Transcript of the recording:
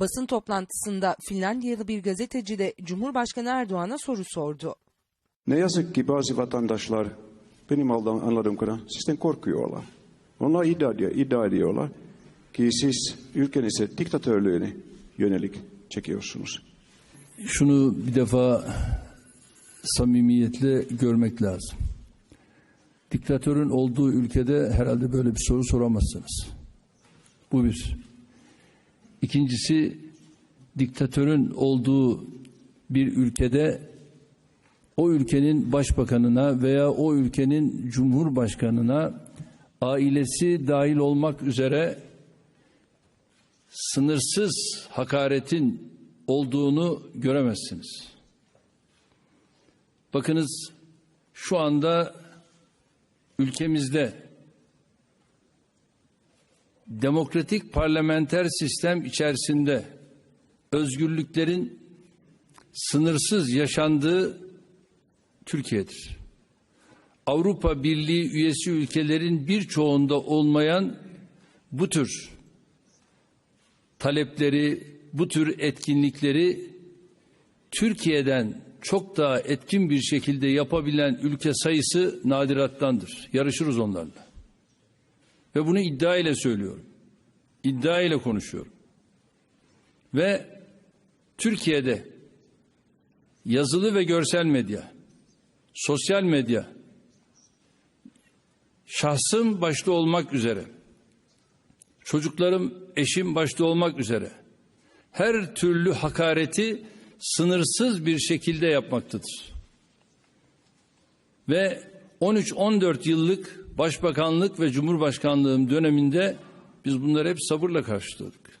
Basın toplantısında Finlandiyalı bir gazeteci de Cumhurbaşkanı Erdoğan'a soru sordu. Ne yazık ki bazı vatandaşlar benim anladığım kadar sizden korkuyorlar. Onlar iddia, ediyor- iddia ediyorlar ki siz ülkenize diktatörlüğüne yönelik çekiyorsunuz. Şunu bir defa samimiyetle görmek lazım. Diktatörün olduğu ülkede herhalde böyle bir soru soramazsınız. Bu bir. İkincisi diktatörün olduğu bir ülkede o ülkenin başbakanına veya o ülkenin cumhurbaşkanına ailesi dahil olmak üzere sınırsız hakaretin olduğunu göremezsiniz. Bakınız şu anda ülkemizde demokratik parlamenter sistem içerisinde özgürlüklerin sınırsız yaşandığı Türkiye'dir. Avrupa Birliği üyesi ülkelerin birçoğunda olmayan bu tür talepleri, bu tür etkinlikleri Türkiye'den çok daha etkin bir şekilde yapabilen ülke sayısı nadirattandır. Yarışırız onlarla. Ve bunu iddia ile söylüyorum. İddia ile konuşuyorum. Ve Türkiye'de yazılı ve görsel medya, sosyal medya, şahsım başta olmak üzere, çocuklarım, eşim başta olmak üzere her türlü hakareti sınırsız bir şekilde yapmaktadır. Ve 13-14 yıllık başbakanlık ve cumhurbaşkanlığım döneminde biz bunları hep sabırla karşıladık.